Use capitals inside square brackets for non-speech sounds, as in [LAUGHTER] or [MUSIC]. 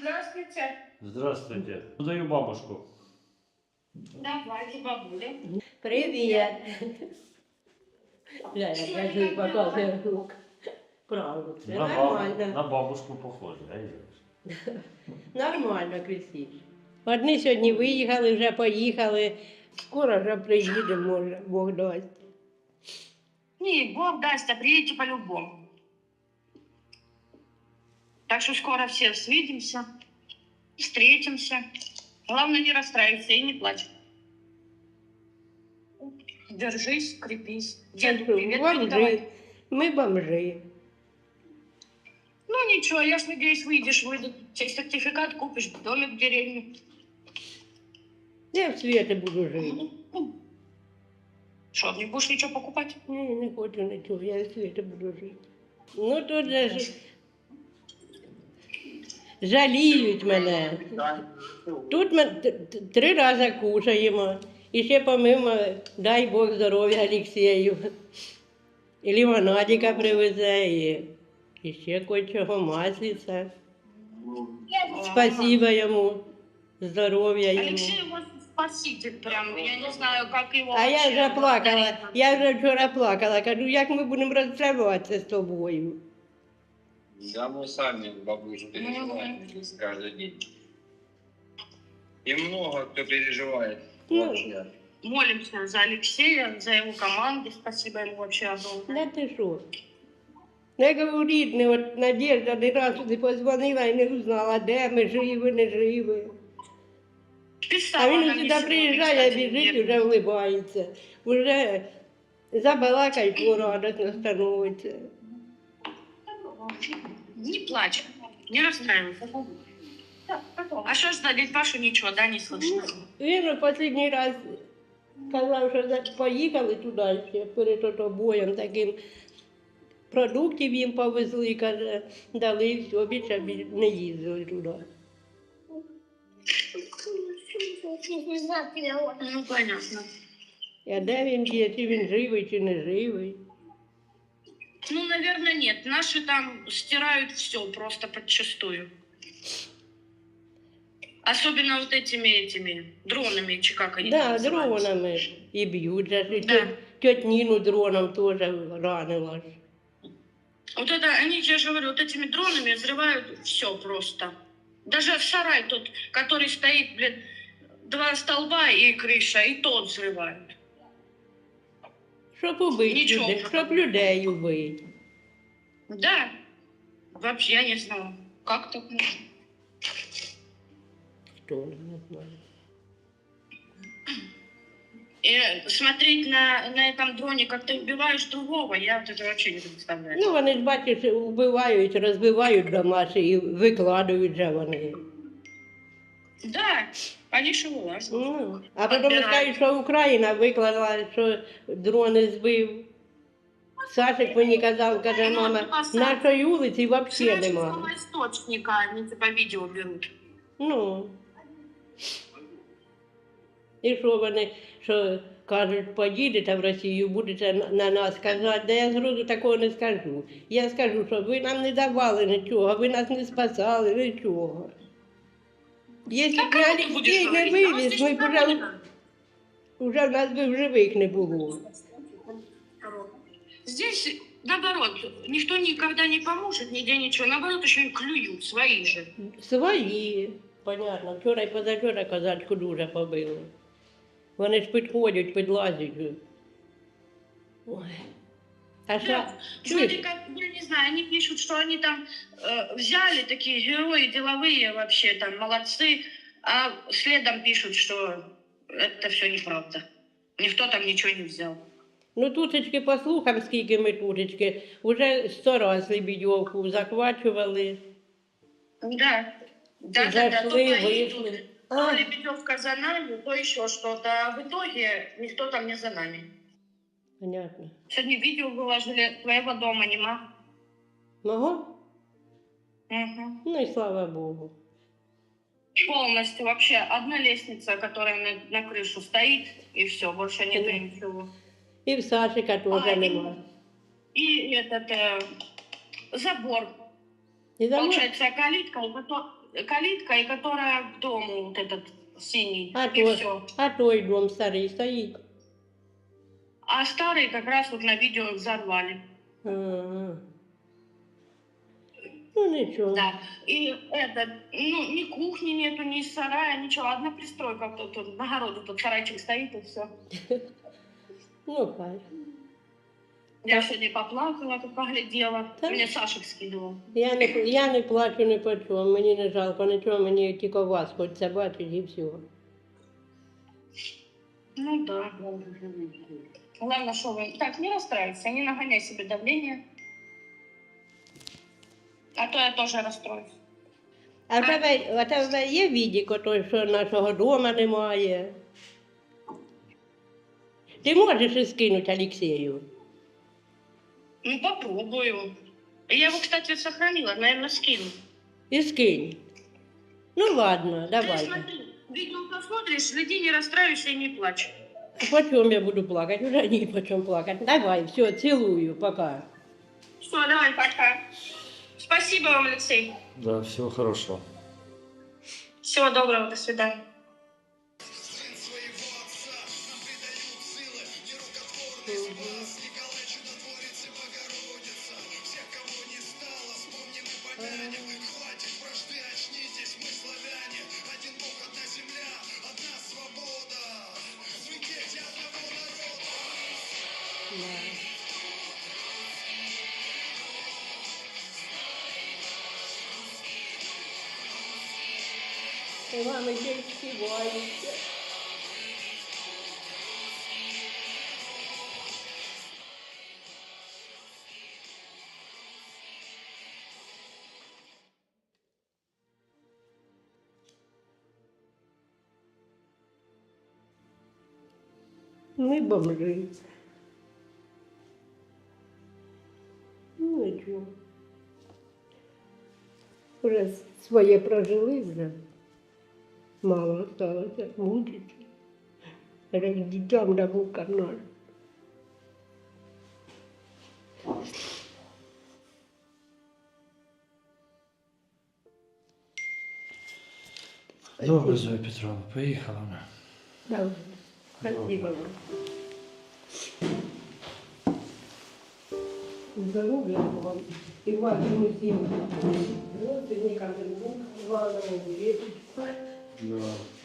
Здравствуйте. Здравствуйте. Даю бабушку. Давайте, бабуля. Привіт. Ля, я кажу, показує рук. Правду, це На, баб... нормально. на бабушку похоже. а як же? Нормально, Крістіш. Одні сьогодні виїхали, вже поїхали. Скоро вже приїдемо, може, Бог дасть. Не, Бог даст, а приедете по-любому. Так что скоро все свидимся, встретимся. Главное не расстраивайся и не плачь. Держись, крепись. Деду привет Бомжи. передавай. Ми бомжи. Ну ничего, я ж надеюсь, выйдешь, выйдут тебе сертификат, купишь домик в деревне. Я в світі буду жити. Что, не будешь ничего покупать? Ні, не хочу нічого, я в світі буду жити. Ну тут же ж жаліють мене. Тут ми три рази кушаємо. І ще помимо, дай Бог здоров'я Олексію. І лимонадика привезе, і, і ще кое-чого маслиця. Спасибо йому, здоров'я йому. Спаситель прям, я не знаю, как его А я вже плакала, я вже вчора плакала, кажу, як ми будемо розставатися з тобою. Да, мы сами бабушку переживаем каждый день. И много кто переживает Ну. вообще. Молимся за Алексея, за его команду. Спасибо ему вообще огромное. Да ти що? Я кажу, рідний, от Надежда ні разу не позвонила і не узнала, де ми живі, не живі. Писала А він нам сюди сегодня, приїжджає, кстати, біжить, где- вже вливається. Уже забалакай, порадосно становиться. Не плачь, не расстраивайся. А что ж Пашу ничего, да, не слышно? Він в останній раз казав, що поїхали туди ще перед обоєм таким. Продуктів їм повезли, каже, дали більше не їздили туди. Ну, понятно. А де він є, чи він живий, чи не живий. Ну, наверное, нет. Наши там стирают все просто подчастую. Особенно вот этими этими дронами, чи как они Да, там называются. дронами і б'ють. же ж, І Да. тьот- тьоть Ніну дроном теж ранила. ж. Вот это, они, я же говорю, вот этими дронами взрывают все просто. Даже в сарай тот, который стоит, блин, два столба и крыша, и тот взрывают. Щоб убити Нічого. людей, щоб людей убити. Да, вообще я не знаю, как так можно. Хто не знає. И смотреть на, на этом дроне, как ты убиваешь другого, я вот это вообще не представляю. Ну, вони ж бачиш, вбивають, розбивають дома ще і викладають же вони. Да, они. Ну, а потім Підбирають. скажуть, що Україна виклала, що дрони збив. Сашик мені казав, каже, мама, нашої вулиці взагалі нема. источника они типа видео берут. Ну. І що вони, що кажуть, поїдете в Росію, будете на- на нас казати, да я зроду такого не скажу. Я скажу, що ви нам не давали нічого, ви нас не спасали, нічого. Якщо б Так кому я ты будешь Олексій не говорить? А вот вивіз, здесь ми б никого вже, не надо. вже в нас би в живих не було. Здесь, наоборот, никто никогда не поможет, нигде ничего. Наоборот, еще и клюют, свои же. Свої. Понятно, вчора і позавчора козачку дуже побили. Вони ж підходять, підлазять. Ой. А що? Да? Вроде как, я не знаю, они пишут, что они там э, взяли такие герои деловые вообще, там, молодцы, а следом пишут, что это все неправда. Никто там ничего не взял. Ну, тутечки послухам, скільки ми тутечки. Уже сто раз Лебедьовку захвачували, Да. Да, да, да, то то А, Лебедевка за нами, то еще что-то. А в итоге никто там не за нами. понятно. Сегодня видео выложили, твоего дома нема. Мого? Мгм. Ну і слава Богу. Полностью вообще одна лестница, которая на, на крышу стоит, и все, больше нету Понятно. ничего. І в Сашика А, теж і- нема. И этот э, забор. І за мною- Получается, калитка, и потом калитка, и которая к дому вот этот синий. А и то- все. А той дом старий стоїть. А старый как раз вот на видео взорвали. Ага. Ну нічого. Да. И это, ну, ни кухни нету, ни сарая, ничего. Одна пристройка тут, тут на огороде, тут сарайчик стоит и все. [LAUGHS] Ну хай. Я сегодня поплакала, как поглядела. Да? Мне Сашек скидывал. Я не, я не плачу ні по чому, мені не жалко нічого, мені тільки вас хочеться бачити і все. Ну да. Главное, что вы... Так, не расстраивайся, не нагоняй себе давление. А то я тоже расстроюсь. А в тебе, а в тебе є відіко той, що нашого дома немає? Ти можеш і скинути Олексію? Ну, попробую. Я его, кстати, сохранила, наверное, скину. І скинь. Ну ладно, Ты давай. смотри, видео посмотришь, следи, не расстраивайся и не плачь. А по чому я буду плакати? Уже ні по чому плакати. Давай, все, цілую, пока. Все, давай, пока. Спасибо вам, Алексей. Да, всего хорошего. Всего доброго, до свидания. І мами ще співають. Ну і бомжи. Ну нічого. Уже своє прожили вже. Мало осталося мучиться. Раз дітям да внукам надо. Добре, Зоя Петровна, поїхала ми. Давай. Спасибо вам. Здоров'я вам і вашим усім родственникам, і внукам, Іванову, Віточку. Да.